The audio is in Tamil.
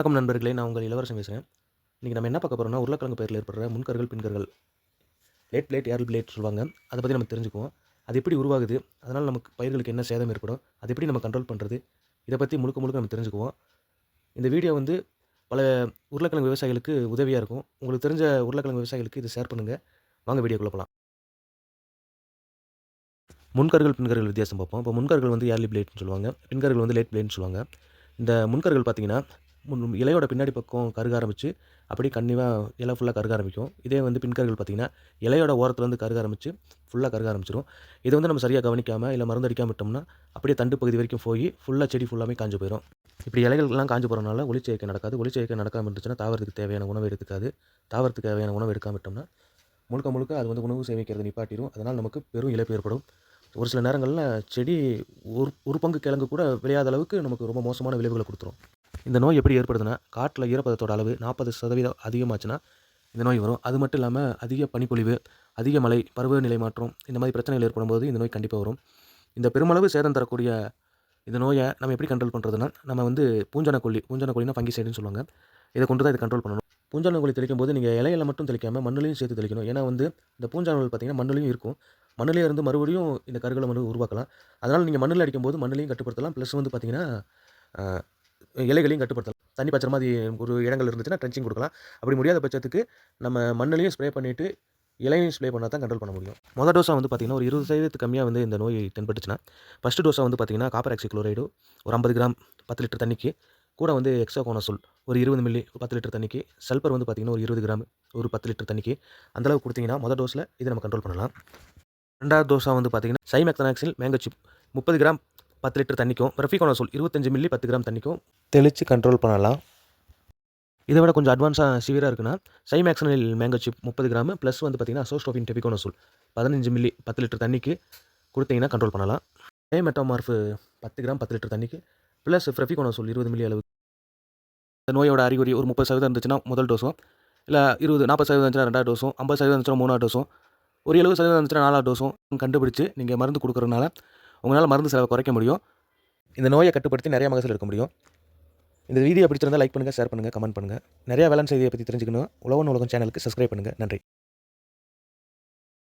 வணக்கம் நண்பர்களே நான் உங்கள் இளவரசன் பேசுகிறேன் இன்றைக்கி நம்ம என்ன பார்க்க போகிறோம்னா உருளைக்கிழங்கு பயிரில் ஏற்படுற முன்கர்கள் பின்கர்கள் லேட் பிளேட் ஏர் பிளேட் சொல்லுவாங்க? அதை பற்றி நம்ம தெரிஞ்சுக்குவோம். அது எப்படி உருவாகுது? அதனால் நமக்கு பயிர்களுக்கு என்ன சேதம் ஏற்படும்? அது எப்படி நம்ம கண்ட்ரோல் பண்ணுறது இதை பற்றி முழுக்க முழுக்க நம்ம தெரிஞ்சுக்குவோம். இந்த வீடியோ வந்து பல உருளைக்கிழங்கு விவசாயிகளுக்கு உதவியாக இருக்கும். உங்களுக்கு தெரிஞ்ச உருளைக்கிழங்கு விவசாயிகளுக்கு இதை ஷேர் பண்ணுங்கள் வாங்க வீடியோக்குள்ளே போகலாம் முன்கர்கள் பின்கர்கள் வித்தியாசம் பார்ப்போம். இப்போ முன்கர்கள் வந்து ஏர்லி பிளேட்னு சொல்லுவாங்க? பின்கர்கள் வந்து லேட் பிளேட்னு சொல்லுவாங்க. இந்த முன்கர்கள் பார்த்தீங்கன்னா இலையோட பின்னாடி பக்கம் கருக ஆரம்பித்து அப்படியே கன்னிவாக இலை ஃபுல்லாக கருக ஆரம்பிக்கும். இதே வந்து பின்கர்கள் பார்த்திங்கன்னா இலையோட ஓரத்துலேருந்து கருக ஆரம்பித்து ஃபுல்லாக கருக ஆரம்பிச்சிடும் இது வந்து நம்ம சரியாக கவனிக்காமல் இல்லை மருந்து அடிக்காமல் விட்டோம்னா அப்படியே தண்டு பகுதி வரைக்கும் போய் ஃபுல்லாக செடி ஃபுல்லாமே காஞ்சு போயிடும் இப்படி இலைகள்லாம் காஞ்சு போகிறனால ஒளிச்சேர்க்கை நடக்காது. ஒளிச்சேர்க்கை நடக்காமல் இருந்துச்சுன்னா தாவரத்துக்கு தேவையான உணவு எடுத்துக்காது. தாவரத்துக்கு தேவையான உணவு எடுக்காமல் விட்டோம்னா முழுக்க முழுக்க அது வந்து உணவு சேமிக்கிறது நிப்பாட்டிடும் அதனால் நமக்கு பெரும் இழப்பு ஏற்படும். ஒரு சில நேரங்களில் செடி ஒரு ஒரு பங்கு கிழங்கு கூட விளையாத அளவுக்கு நமக்கு ரொம்ப மோசமான விளைவுகளை கொடுத்துரும். இந்த நோய் எப்படி ஏற்படுதுன்னா காட்டில் ஈரப்பதத்தோட அளவு நாற்பது சதவீதம் அதிகமாச்சுன்னா இந்த நோய் வரும். அது மட்டும் இல்லாமல் அதிக பனிப்பொழிவு அதிக மழை பருவநிலை மாற்றம் இந்த மாதிரி பிரச்சனைகள் ஏற்படும் போது இந்த நோய் கண்டிப்பாக வரும். இந்த பெருமளவு சேதம் தரக்கூடிய இந்த நோயை நம்ம எப்படி கண்ட்ரோல் பண்ணுறதுனா நம்ம வந்து பூஞ்சனக்கொல்லி பூஞ்சனக்கொல்லினா ஃபங்கிசைடுன்னு சொல்லுவாங்க. இதை கொண்டு தான் இதை கண்ட்ரோல் பண்ணணும். பூஞ்சானக்கொல்லி தெளிக்கும் போது நீங்கள் இலையில மட்டும் தெளிக்காமல் மண்ணிலையும் சேர்த்து தெளிக்கணும். ஏன்னா வந்து இந்த பூஞ்சான பார்த்தீங்கன்னா மண்ணிலையும் இருக்கும். மண்ணுலேயே இருந்து மறுபடியும் இந்த கருகளை வந்து உருவாக்கலாம். அதனால் நீங்கள் மண்ணில் அடிக்கும்போது மண்ணிலையும் கட்டுப்படுத்தலாம். ப்ளஸ் வந்து பார்த்தீங்கன்னா இலைகளையும் கட்டுப்படுத்தலாம். தண்ணி பச்சை மாதிரி ஒரு இடங்கள் இருந்துச்சுன்னா ட்ரென்ச்சிங் கொடுக்கலாம். அப்படி முடியாத பட்சத்துக்கு நம்ம மண்ணிலையும் ஸ்ப்ரே பண்ணிவிட்டு இலையும் ஸ்ப்ரே பண்ணால் தான் கண்ட்ரோல் பண்ண முடியும். மொதல் டோஸாக வந்து பார்த்திங்கன்னா ஒரு இருபது சதவீதத்துக்கு கம்மியாக வந்து இந்த நோய் தென்பட்டுச்சுன்னா ஃபஸ்ட்டு டோஸாக வந்து பார்த்திங்கன்னா காப்பர் ஆக்சிக்ளோரைடு ஒரு ஐம்பது கிராம் பத்து லிட்டர் தண்ணிக்கு கூட வந்து எக்ஸாகோனசோல் ஒரு இருபது மில்லி பத்து லிட்டர் தண்ணிக்கு சல்பர் வந்து பார்த்திங்கன்னா ஒரு இருபது கிராம் ஒரு பத்து லிட்டர் தண்ணிக்கு அந்தளவுக்கு கொடுத்திங்கன்னா கொடுத்தீங்கன்னா மொதல் டோஸில் இதை நம்ம கண்ட்ரோல் பண்ணலாம். ரெண்டாவது டோஸாக வந்து பார்த்திங்கன்னா சைமெக்தனாக்சில் மேங்கோ சிப் முப்பது கிராம் பத்து லிட்டர் தண்ணிக்கும் ரெஃபிகோனசோல் இருபத்தஞ்சு மில்லி பத்து கிராம் தண்ணிக்கும் தெளித்து கண்ட்ரோல் பண்ணலாம். இதை விட கொஞ்சம் அட்வான்ஸாக சிவியராக இருக்குன்னா சைமேக்சனில் மேங்கோ சிப் முப்பது கிராம் ப்ளஸ் வந்து பார்த்திங்கன்னா அசோஸ்டோஃபின் டெபிகோனசோல் பதினஞ்சு மில்லி பத்து லிட்டர் தண்ணிக்கு கொடுத்தீங்கன்னா கண்ட்ரோல் பண்ணலாம். மெட்டோமார்ஃபு பத்து கிராம் பத்து லிட்டர் தண்ணிக்கு ப்ளஸ் ஃப்ரெஃபிகோனசோல் இருபது மில்லி அளவு. இந்த நோயோட அறிகுறி ஒரு முப்பது சதவீதம் இருந்துச்சுன்னா முதல் டோஸும் இல்லை இருபது நாற்பது சதவீதம் இருந்துச்சுன்னா ரெண்டாவது டோஸும் ஐம்பது சதவீதம் இருந்துச்சுன்னா மூணாவது டோஸும் ஒரு எழுபது சதவீதம் இருந்துச்சுன்னா நாலாவது டோஸும் கண்டுபிடிச்சு நீங்கள் மருந்து கொடுக்குறதுனால உங்களால் மருந்து செலவை குறைக்க முடியும். இந்த நோயை கட்டுப்படுத்தி நிறைய மகசூல் இருக்க முடியும். இந்த வீடியோ பிடிச்சிருந்தால் லைக் பண்ணுங்கள் ஷேர் பண்ணுங்கள் கமெண்ட் பண்ணுங்கள் நிறைய வேளாண் செய்தியை பற்றி தெரிஞ்சுக்கணும். உழவன் உலகம் சேனலுக்கு சப்ஸ்கிரைப் பண்ணுங்கள் நன்றி.